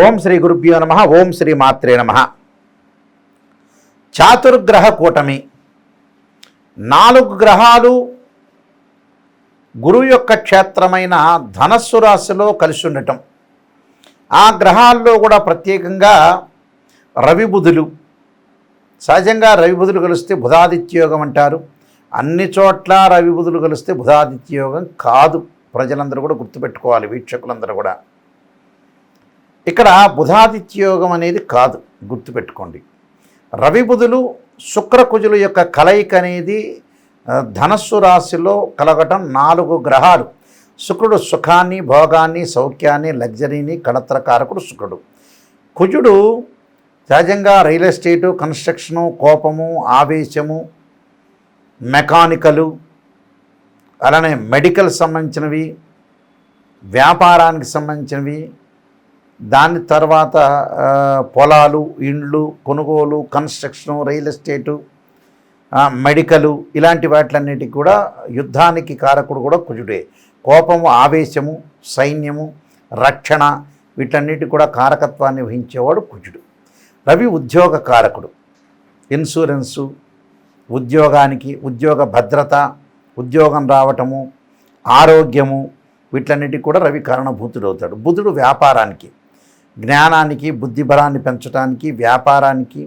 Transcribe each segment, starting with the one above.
ఓం శ్రీ గురుభ్యో నమ ఓం శ్రీ మాత్రే నమ. చాతుర్గ్రహ కూటమి. నాలుగు గ్రహాలు గురువు యొక్క క్షేత్రమైన ధనస్సు రాశిలో కలిసి ఉండటం. ఆ గ్రహాల్లో కూడా ప్రత్యేకంగా రవిబుధులు సహజంగా రవిబుధులు కలిస్తే బుధాదిత్యయోగం అంటారు. అన్ని చోట్ల రవిబుధులు కలిస్తే బుధాదిత్యయోగం కాదు. ప్రజలందరూ కూడా గుర్తుపెట్టుకోవాలి వీక్షకులందరూ కూడా. ఇక్కడ బుధాదిత్యయోగం అనేది కాదు గుర్తుపెట్టుకోండి. రవి బుధులు శుక్రకుజుల యొక్క కలయిక అనేది ధనస్సు రాశిలో కలగటం నాలుగు గ్రహాలు. శుక్రుడు సుఖాన్ని భోగాన్ని సౌఖ్యాన్ని లగ్జరీని కడత్రకారకుడు శుక్రుడు. కుజుడు సహజంగా రియల్ ఎస్టేటు కన్స్ట్రక్షను కోపము ఆవేశము మెకానికలు అలానే మెడికల్ సంబంధించినవి వ్యాపారానికి సంబంధించినవి దాని తర్వాత పొలాలు ఇండ్లు కొనుగోలు కన్స్ట్రక్షను రియల్ ఎస్టేటు మెడికలు ఇలాంటి వాటిలన్నిటికి కూడా యుద్ధానికి కారకుడు కూడా కుజుడే. కోపము ఆవేశము సైన్యము రక్షణ వీటన్నిటి కూడా కారకత్వాన్ని వహించేవాడు కుజుడు. రవి ఉద్యోగ కారకుడు. ఇన్సూరెన్సు ఉద్యోగానికి ఉద్యోగ భద్రత ఉద్యోగం రావటము ఆరోగ్యము వీటన్నిటికి కూడా రవి కారణభూతుడు అవుతాడు బుధుడు వ్యాపారానికి. జ్ఞానానికి బుద్ధిబలాన్ని పెంచడానికి వ్యాపారానికి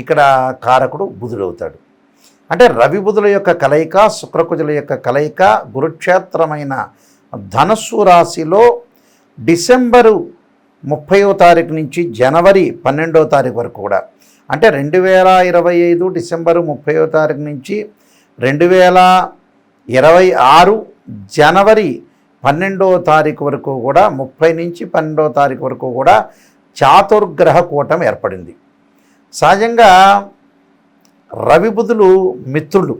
ఇక్కడ కారకుడు బుధుడవుతాడు. అంటే రవి బుధుల యొక్క కలయిక శుక్రకుజుల యొక్క కలయిక గురుక్షేత్రమైన ధనస్సు రాశిలో డిసెంబరు ముప్పయో తారీఖు నుంచి జనవరి పన్నెండవ తారీఖు వరకు కూడా. అంటే రెండు వేల ఇరవై ఐదు డిసెంబరు ముప్పయో తారీఖు నుంచి రెండు వేల ఇరవై ఆరు జనవరి పన్నెండవ తారీఖు వరకు కూడా ముప్పై నుంచి పన్నెండవ తారీఖు వరకు కూడా చాతుర్గ్రహ కూటం ఏర్పడింది. సహజంగా రవి బుధులు మిత్రులు.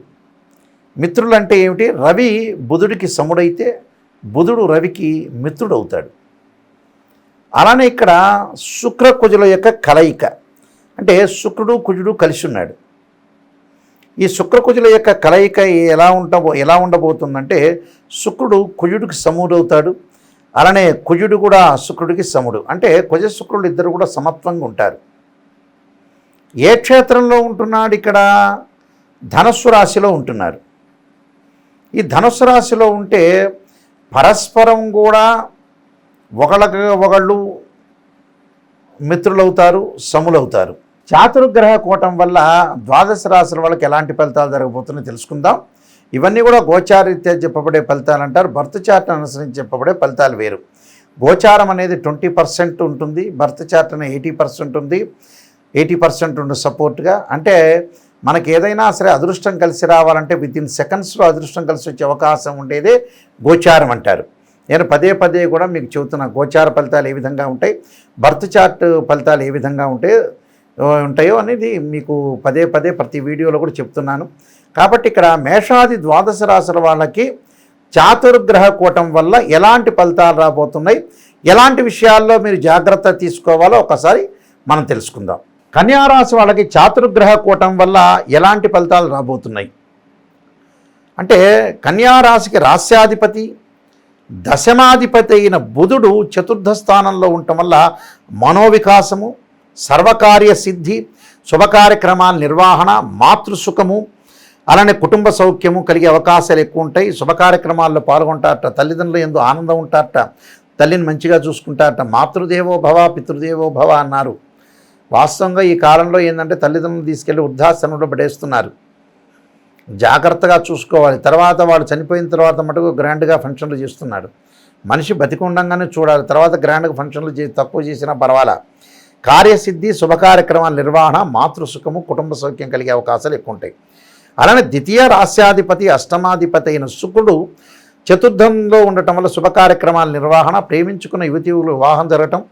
మిత్రులు అంటే ఏమిటి? రవి బుధుడికి సముడైతే బుధుడు రవికి మిత్రుడు అవుతాడు అలానే ఇక్కడ శుక్ర కుజుల యొక్క కలయిక. అంటే శుక్రుడు కుజుడు కలిసి ఉన్నాడు. ఈ శుక్రకుజుల యొక్క కలయిక ఎలా ఉండబో ఎలా ఉండబోతుందంటే శుక్రుడు కుజుడికి సముడవుతాడు. అలానే కుజుడు కూడా శుక్రుడికి సముడు. అంటే కుజ శుక్రుడు ఇద్దరు కూడా సమత్వంగా ఉంటారు. ఏ క్షేత్రంలో ఉంటున్నాడు ఇక్కడ? ధనస్సు రాశిలో ఉంటున్నారు. ఈ ధనుస్సు రాశిలో ఉంటే పరస్పరం కూడా ఒకళ్ళకి ఒకళ్ళు మిత్రులవుతారు సములవుతారు. చాతుర్గ్రహ కూటం వల్ల ద్వాదశ రాశుల వాళ్ళకి ఎలాంటి ఫలితాలు జరగబోతున్నాయో తెలుసుకుందాం. ఇవన్నీ కూడా గోచారీత్యా చెప్పబడే ఫలితాలు అంటారు. భర్త చార్ట్ అనుసరించి చెప్పబడే ఫలితాలు వేరు. గోచారం అనేది ట్వంటీ పర్సెంట్ ఉంటుంది. భర్త చాట్ అనేది ఎయిటీ పర్సెంట్ ఉంది. ఎయిటీ పర్సెంట్ ఉండే సపోర్ట్గా. అంటే మనకి ఏదైనా సరే అదృష్టం కలిసి రావాలంటే విత్ ఇన్ సెకండ్స్లో అదృష్టం కలిసి వచ్చే అవకాశం ఉండేదే గోచారం అంటారు. నేను పదే పదే కూడా మీకు చెబుతున్నా గోచార ఫలితాలు ఏ విధంగా ఉంటాయి? బర్త్ చార్ట్ ఫలితాలు ఏ విధంగా ఉంటాయి? ఉంటాయో అనేది మీకు పదే పదే ప్రతి వీడియోలో కూడా చెప్తున్నాను. కాబట్టి ఇక్కడ మేషాది ద్వాదశ రాశుల వాళ్ళకి చాతుర్గ్రహ కూటం వల్ల ఎలాంటి ఫలితాలు రాబోతున్నాయి? ఎలాంటి విషయాల్లో మీరు జాగ్రత్త తీసుకోవాలో ఒకసారి మనం తెలుసుకుందాం. కన్యారాశి వాళ్ళకి చాతుర్గ్రహ కూటం వల్ల ఎలాంటి ఫలితాలు రాబోతున్నాయి? అంటే కన్యారాశికి రాస్యాధిపతి దశమాధిపతి అయిన బుధుడు చతుర్థ స్థానంలో ఉండటం వల్ల మనోవికాసము సర్వకార్య సిద్ధి శుభకార్యక్రమాల నిర్వహణ మాతృసుఖము అలానే కుటుంబ సౌఖ్యము కలిగే అవకాశాలు ఎక్కువ ఉంటాయి. శుభకార్యక్రమాల్లో పాల్గొంటారట తల్లిదండ్రులు ఎందు ఆనందం ఉంటారట తల్లిని మంచిగా చూసుకుంటారట మాతృదేవో భవ పితృదేవో భవ అన్నారు. వాస్తవంగా ఈ కాలంలో ఏంటంటే తల్లిదండ్రులు తీసుకెళ్ళి వృద్ధాశ్రమంలో పడేస్తున్నారు. జాగ్రత్తగా చూసుకోవాలి. తర్వాత వాడు చనిపోయిన తర్వాత మటుకు గ్రాండ్గా ఫంక్షన్లు చేస్తున్నాడు మనిషి బతికుండంగానే చూడాలి. తర్వాత గ్రాండ్గా ఫంక్షన్లు చేసి తక్కువ చేసినా పర్వాలా? కార్యసిద్ధి శుభకార్యక్రమాల నిర్వహణ మాతృసుఖము కుటుంబ సౌఖ్యం కలిగే అవకాశాలు ఎక్కువ ఉంటాయి అలానే ద్వితీయ రాస్యాధిపతి అష్టమాధిపతి అయిన శుక్రుడు చతుర్థంలో ఉండటం వల్ల శుభకార్యక్రమాల నిర్వహణ ప్రేమించుకున్న యువతీయులు వివాహం జరగటం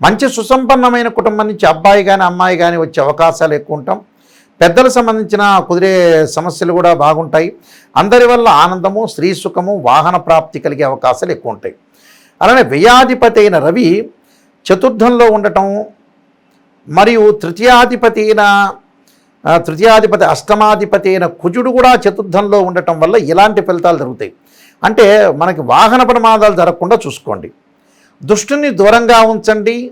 మంచి సుసంపన్నమైన కుటుంబం నుంచి అబ్బాయి కానీ అమ్మాయి కానీ వచ్చే అవకాశాలు ఎక్కువ ఉంటాం పెద్దలకు సంబంధించిన కుదిరే సమస్యలు కూడా బాగుంటాయి. అందరి వల్ల ఆనందము స్త్రీ సుఖము వాహన ప్రాప్తి కలిగే అవకాశాలు ఎక్కువ ఉంటాయి అలానే వ్యయాధిపతి అయిన రవి చతుర్థంలో ఉండటం మరియు తృతీయాధిపతి అయిన తృతీయాధిపతి అష్టమాధిపతి అయిన కుజుడు కూడా చతుర్థంలో ఉండటం వల్ల ఇలాంటి ఫలితాలు జరుగుతాయి. అంటే మనకి వాహన ప్రమాదాలు జరగకుండా చూసుకోండి. దుష్టుని దూరంగా ఉంచండి.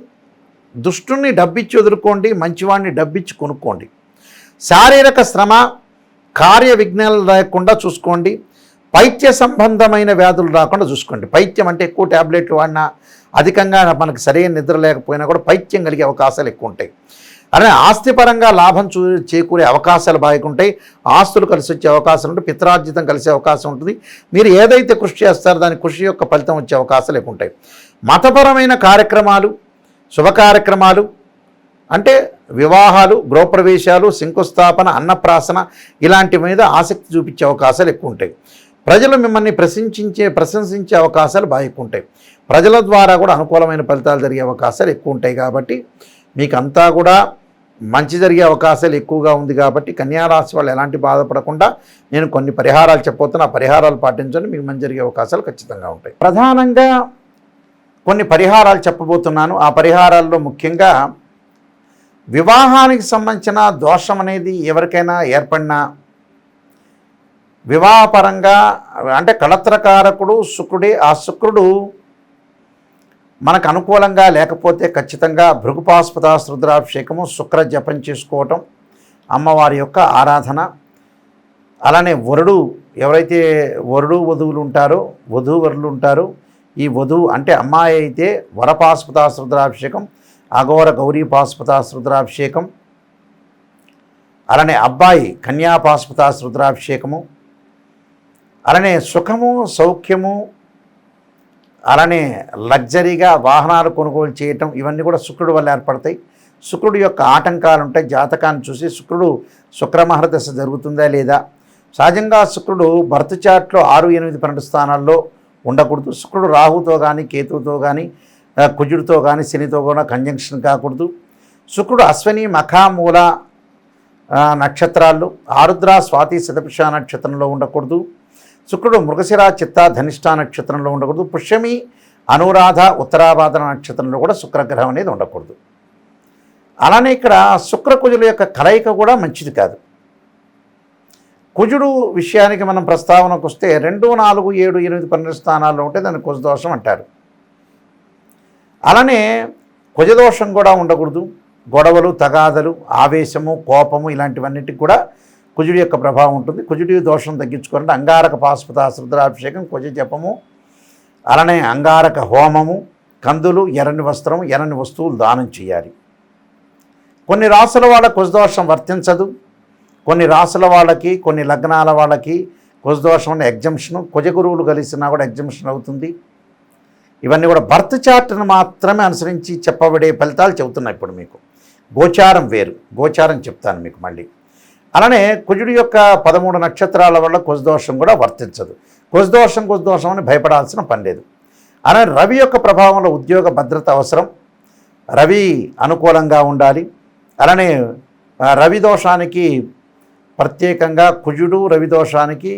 దుష్టుని డబ్బిచ్చి ఎదుర్కోండి మంచివాడిని డబ్బిచ్చి కొనుక్కోండి. శారీరక శ్రమ కార్య విఘ్నాలు లేకుండా చూసుకోండి. పైత్య సంబంధమైన వ్యాధులు రాకుండా చూసుకోండి. పైత్యం అంటే ఎక్కువ ట్యాబ్లెట్లు వాడినా అధికంగా మనకు సరైన నిద్ర లేకపోయినా కూడా పైత్యం కలిగే అవకాశాలు ఎక్కువ ఉంటాయి. అలానే ఆస్తిపరంగా లాభం చూ చేకూరే అవకాశాలు బాగా ఉంటాయి. ఆస్తులు కలిసి వచ్చే అవకాశం ఉంటుంది పిత్రార్జితం కలిసే అవకాశం ఉంటుంది. మీరు ఏదైతే కృషి చేస్తారో దాని కృషి యొక్క ఫలితం వచ్చే అవకాశాలు ఎక్కువ ఉంటాయి. మతపరమైన కార్యక్రమాలు శుభ కార్యక్రమాలు అంటే వివాహాలు గృహప్రవేశాలు శంకుస్థాపన అన్నప్రాసన ఇలాంటి మీద ఆసక్తి చూపించే అవకాశాలు ఎక్కువ ఉంటాయి. ప్రజలు మిమ్మల్ని ప్రశంసించే ప్రశంసించే అవకాశాలు బాగా ఎక్కువ ఉంటాయి ప్రజల ద్వారా కూడా అనుకూలమైన ఫలితాలు జరిగే అవకాశాలు ఎక్కువ ఉంటాయి కాబట్టి మీకు అంతా కూడా మంచి జరిగే అవకాశాలు ఎక్కువగా ఉంది కాబట్టి కన్యారాశి వాళ్ళు ఎలాంటి బాధపడకుండా నేను కొన్ని పరిహారాలు చెప్పబోతున్నా. ఆ పరిహారాలు పాటించండి మీకు మంచి జరిగే అవకాశాలు ఖచ్చితంగా ఉంటాయి. ప్రధానంగా కొన్ని పరిహారాలు చెప్పబోతున్నాను. ఆ పరిహారాల్లో ముఖ్యంగా వివాహానికి సంబంధించిన దోషం అనేది ఎవరికైనా ఏర్పడినా వివాహపరంగా అంటే కళత్రకారకుడు శుక్రుడే ఆ శుక్రుడు మనకు అనుకూలంగా లేకపోతే ఖచ్చితంగా భృగుపాస్పద రుద్రాభిషేకము శుక్ర జపం చేసుకోవటం అమ్మవారి యొక్క ఆరాధన. అలానే వరుడు ఎవరైతే వరుడు వధువులు ఉంటారో వధూవరులు ఉంటారో ఈ వధువు అంటే అమ్మాయి అయితే వరపాస్పద రుద్రాభిషేకం అఘోర గౌరీ పాస్పద రుద్రాభిషేకం అలానే అబ్బాయి కన్యాపాస్పద రుద్రాభిషేకము అలానే సుఖము సౌఖ్యము అలానే లగ్జరీగా వాహనాలు కొనుగోలు చేయటం ఇవన్నీ కూడా శుక్రుడు వల్ల ఏర్పడతాయి. శుక్రుడు యొక్క ఆటంకాలు ఉంటాయి. జాతకాన్ని చూసి శుక్రుడు శుక్రమహరదశ జరుగుతుందా లేదా? సహజంగా శుక్రుడు భర్త చాట్లో ఆరు ఎనిమిది పన్నెండు స్థానాల్లో ఉండకూడదు. శుక్రుడు రాహుతో కానీ కేతువుతో కానీ కుజుడితో కానీ శనితో కూడా కంజంక్షన్ కాకూడదు. శుక్రుడు అశ్వని మఖామూల ఆ, నక్షత్రాల్లో ఆరుద్ర స్వాతి శతపుష నక్షత్రంలో ఉండకూడదు. శుక్రుడు మృగశిర చిత్త ధనిష్ట నక్షత్రంలో ఉండకూడదు. పుష్యమి అనురాధ ఉత్తరాబాధన నక్షత్రంలో కూడా శుక్రగ్రహం అనేది ఉండకూడదు. అలానే ఇక్కడ శుక్రకుజుల యొక్క కలయిక కూడా మంచిది కాదు. కుజుడు విషయానికి మనం ప్రస్తావనకు వస్తే రెండు నాలుగు ఏడు ఎనిమిది పన్నెండు స్థానాల్లో ఉంటే దాన్ని కుజదోషం అంటారు. అలానే కుజదోషం కూడా ఉండకూడదు. గొడవలు తగాదలు ఆవేశము కోపము ఇలాంటివన్నిటికి కూడా కుజుడి యొక్క ప్రభావం ఉంటుంది. కుజుడి దోషం తగ్గించుకోవాలంటే అంగారక పాశుపత రుద్రాభిషేకం కుజ జపము అలానే అంగారక హోమము కందులు ఎర్రని వస్త్రం ఎర్రని వస్తువులు దానం చేయాలి. కొన్ని రాసుల వాళ్ళ కుజదోషం వర్తించదు. కొన్ని రాసుల వాళ్ళకి కొన్ని లగ్నాల వాళ్ళకి కుజదోషం అనే ఎగ్జంప్షన్. కుజగురువులు కలిసినా కూడా ఎగ్జంప్షన్ అవుతుంది. ఇవన్నీ కూడా బర్త్ చార్ట్ను మాత్రమే అనుసరించి చెప్పబడే ఫలితాలు చెబుతున్నాయి ఇప్పుడు మీకు. గోచారం వేరు. గోచారం చెప్తాను మీకు మళ్ళీ. అలానే కుజుడి యొక్క పదమూడు నక్షత్రాల వల్ల కుజదోషం కూడా వర్తించదు. కుజదోషం కుజదోషం అని భయపడాల్సిన పని లేదు. అలానే రవి యొక్క ప్రభావంలో ఉద్యోగ భద్రత అవసరం. రవి అనుకూలంగా ఉండాలి. అలానే రవి దోషానికి ప్రత్యేకంగా కుజుడు రవి దోషానికి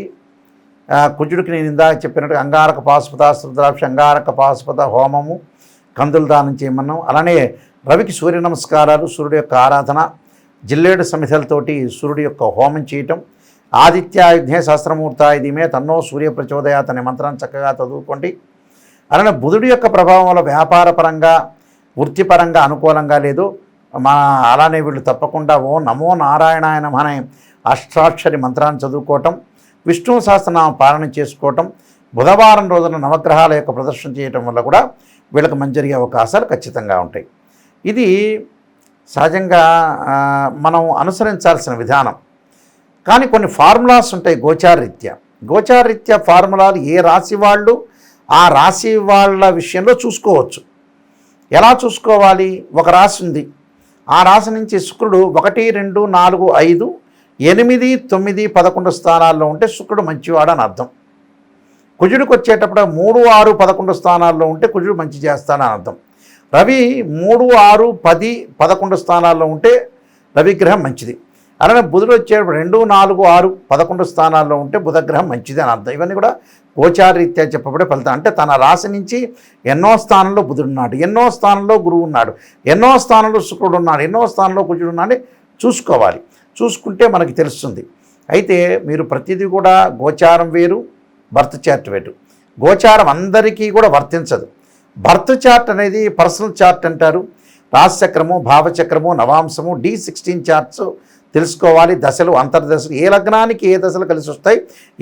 కుజుడికి నేను ఇందాక చెప్పినట్టు అంగారక పాశుపత రుద్రాక్ష అంగారక పాశుపత హోమము కందులు దానం చేయమన్నాం. అలానే రవికి సూర్య నమస్కారాలు సూర్యుడు యొక్క ఆరాధన జిల్లేడు సమిధలతోటి సూర్యుడి యొక్క హోమం చేయటం ఆదిత్యాయుధ్నే ఇదిమే తన్నో సూర్య ప్రచోదయాత్ అనే మంత్రాన్ని చక్కగా చదువుకోండి. అలానే బుధుడి యొక్క ప్రభావం వల్ల వ్యాపారపరంగా వృత్తిపరంగా అనుకూలంగా లేదు. మా అలానే వీళ్ళు తప్పకుండా ఓ నమో నారాయణాయ అనే అష్టాక్షరి మంత్రాన్ని చదువుకోవటం విష్ణు సహస్రనామ పాలన చేసుకోవటం బుధవారం రోజున నవగ్రహాల యొక్క ప్రదర్శన చేయటం వల్ల కూడా వీళ్ళకి మంచి జరిగే అవకాశాలు ఖచ్చితంగా ఉంటాయి. ఇది సహజంగా మనం అనుసరించాల్సిన విధానం. కానీ కొన్ని ఫార్ములాస్ ఉంటాయి గోచారరీత్యా. గోచారరీత్యా ఫార్ములాలు ఏ రాశి వాళ్ళు ఆ రాశి వాళ్ళ విషయంలో చూసుకోవచ్చు. ఎలా చూసుకోవాలి? ఒక రాశి ఉంది. ఆ రాశి నుంచి శుక్రుడు ఒకటి రెండు నాలుగు ఐదు ఎనిమిది తొమ్మిది పదకొండు స్థానాల్లో ఉంటే శుక్రుడు మంచివాడు అని అర్థం. కుజుడికి వచ్చేటప్పుడు మూడు ఆరు పదకొండు స్థానాల్లో ఉంటే కుజుడు మంచి చేస్తాడని అర్థం. రవి మూడు ఆరు పది పదకొండు స్థానాల్లో ఉంటే రవిగ్రహం మంచిది. అలానే బుధుడు వచ్చేటప్పుడు రెండు నాలుగు ఆరు పదకొండు స్థానాల్లో ఉంటే బుధగ్రహం మంచిది అని అర్థం. ఇవన్నీ కూడా గోచారీత్యా చెప్పబడే ఫలితం అంటే తన రాశి నుంచి ఎన్నో స్థానంలో బుధుడు ఉన్నాడు. ఎన్నో స్థానంలో గురువు ఉన్నాడు. ఎన్నో స్థానంలో శుక్రుడు ఉన్నాడు. ఎన్నో స్థానంలో కుజుడు ఉన్నాడు చూసుకోవాలి. చూసుకుంటే మనకి తెలుస్తుంది. అయితే మీరు ప్రతిదీ కూడా గోచారం వేరు బర్త్ చార్ట్ వేరు. గోచారం అందరికీ కూడా వర్తించదు. బర్త్ చార్ట్ అనేది పర్సనల్ చార్ట్ అంటారు. రాశిచక్రము భావచక్రము నవాంశము డి సిక్స్టీన్ చార్ట్స్ తెలుసుకోవాలి. దశలు అంతర్దశలు. ఏ లగ్నానికి ఏ దశలు కలిసి వస్తాయి?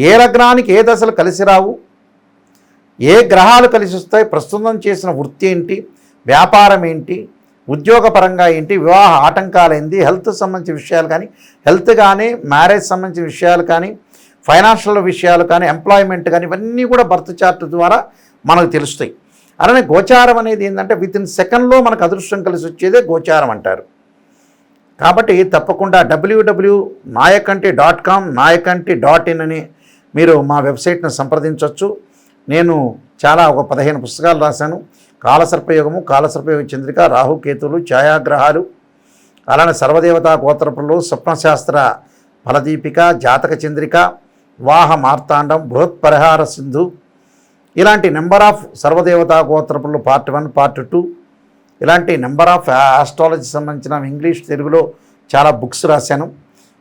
ఏ లగ్నానికి ఏ దశలు కలిసి రావు? ఏ గ్రహాలు కలిసి వస్తాయి? ప్రస్తుతం చేసిన వృత్తి ఏంటి? వ్యాపారం ఏంటి? ఉద్యోగపరంగా ఏంటి? వివాహ ఆటంకాలు హెల్త్ సంబంధించిన విషయాలు కానీ హెల్త్ కానీ మ్యారేజ్ సంబంధించిన విషయాలు కానీ ఫైనాన్షియల్ విషయాలు కానీ ఎంప్లాయ్మెంట్ కానీ ఇవన్నీ కూడా బర్త్ చార్ట్ ద్వారా మనకు తెలుస్తాయి. అలానే గోచారం అనేది ఏంటంటే విత్ ఇన్ సెకండ్లో మనకు అదృష్టం కలిసి వచ్చేదే గోచారం అంటారు. కాబట్టి తప్పకుండా WW Nayakanti dot com Nayakanti dot in అని మీరు మా వెబ్సైట్ను సంప్రదించవచ్చు. నేను చాలా ఒక పదిహేను పుస్తకాలు రాశాను. కాలసర్పయోగము కాలసర్పయోగ చంద్రిక రాహుకేతులు ఛాయాగ్రహాలు అలానే సర్వదేవతా గోత్రపులు స్వప్నశాస్త్ర ఫలదీపిక జాతక చంద్రిక వాహ మార్తాండం బృహత్ పరిహార సింధు ఇలాంటి నెంబర్ ఆఫ్ సర్వదేవతా గోత్రపులు పార్ట్ వన్ పార్ట్ టూ ఇలాంటి నెంబర్ ఆఫ్ ఆస్ట్రాలజీ సంబంధించిన ఇంగ్లీష్ తెలుగులో చాలా బుక్స్ రాశాను.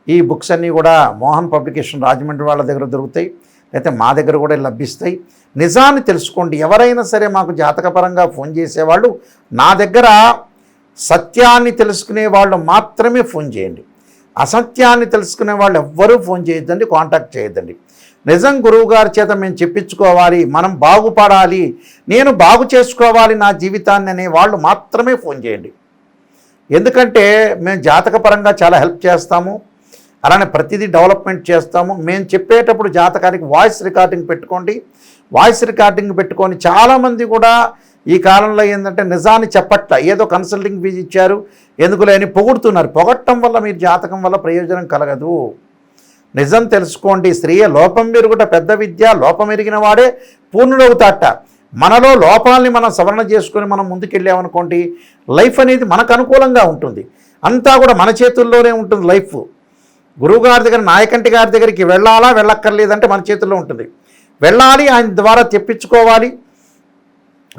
ఈ బుక్స్ అన్నీ కూడా మోహన్ పబ్లికేషన్ రాజమండ్రి వాళ్ళ దగ్గర దొరుకుతాయి. అయితే మా దగ్గర కూడా లభిస్తాయి. నిజాన్ని తెలుసుకోండి. ఎవరైనా సరే మాకు జాతకపరంగా ఫోన్ చేసేవాళ్ళు నా దగ్గర సత్యాన్ని తెలుసుకునే వాళ్ళు మాత్రమే ఫోన్ చేయండి. అసత్యాన్ని తెలుసుకునే వాళ్ళు ఎవ్వరూ ఫోన్ చేయొద్దండి కాంటాక్ట్ చేయొద్దండి. నిజం గురువుగారి చేత మేము చెప్పించుకోవాలి మనం బాగుపడాలి నేను బాగు చేసుకోవాలి నా జీవితాన్ని అనే వాళ్ళు మాత్రమే ఫోన్ చేయండి. ఎందుకంటే మేము జాతకపరంగా చాలా హెల్ప్ చేస్తాము అలానే ప్రతిదీ డెవలప్మెంట్ చేస్తాము. మేము చెప్పేటప్పుడు జాతకానికి వాయిస్ రికార్డింగ్ పెట్టుకోండి. వాయిస్ రికార్డింగ్ పెట్టుకొని చాలామంది కూడా ఈ కాలంలో ఏంటంటే నిజాన్ని చెప్పట్ల. ఏదో కన్సల్టింగ్ ఫీజు ఇచ్చారు ఎందుకు లేని పొగుడుతున్నారు. పొగట్టడం వల్ల మీరు జాతకం వల్ల ప్రయోజనం కలగదు. నిజం తెలుసుకోండి. స్త్రీయ లోపం మెరుగుట పెద్ద విద్య లోపం ఎరిగిన వాడే పూర్ణుడవుతాట. మనలో లోపాలని మనం సవరణ చేసుకొని మనం ముందుకెళ్ళామనుకోండి లైఫ్ అనేది మనకు అనుకూలంగా ఉంటుంది. అంతా కూడా మన చేతుల్లోనే ఉంటుంది లైఫ్. గురువుగారి దగ్గర నాయకంటి గారి దగ్గరికి వెళ్ళాలా వెళ్ళక్కర్లేదంటే మన చేతుల్లో ఉంటుంది. వెళ్ళాలి ఆయన ద్వారా తెప్పించుకోవాలి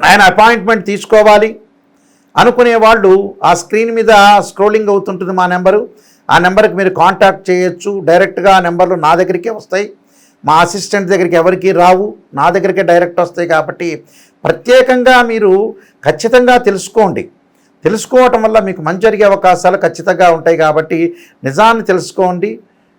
ఆయన అపాయింట్మెంట్ తీసుకోవాలి అనుకునే వాళ్ళు ఆ స్క్రీన్ మీద స్క్రోలింగ్ అవుతుంటుంది మా నెంబరు. ఆ నెంబర్కి మీరు కాంటాక్ట్ చేయొచ్చు. డైరెక్ట్గా ఆ నెంబర్లు నా దగ్గరికే వస్తాయి. మా అసిస్టెంట్ దగ్గరికి ఎవరికి రావు. నా దగ్గరికే డైరెక్ట్ వస్తాయి కాబట్టి ప్రత్యేకంగా మీరు ఖచ్చితంగా తెలుసుకోండి. తెలుసుకోవటం వల్ల మీకు మంచి జరిగే అవకాశాలు ఖచ్చితంగా ఉంటాయి కాబట్టి నిజాన్ని తెలుసుకోండి.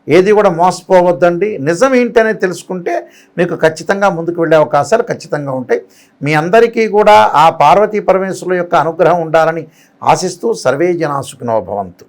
ఏది కూడా మోసపోవద్దండి. నిజం ఏంటనేది తెలుసుకుంటే మీకు ఖచ్చితంగా ముందుకు వెళ్ళే అవకాశాలు ఖచ్చితంగా ఉంటాయి. మీ అందరికీ కూడా ఆ పార్వతీ పరమేశ్వరుల యొక్క అనుగ్రహం ఉండాలని ఆశిస్తూ సర్వే జనా భవంతు.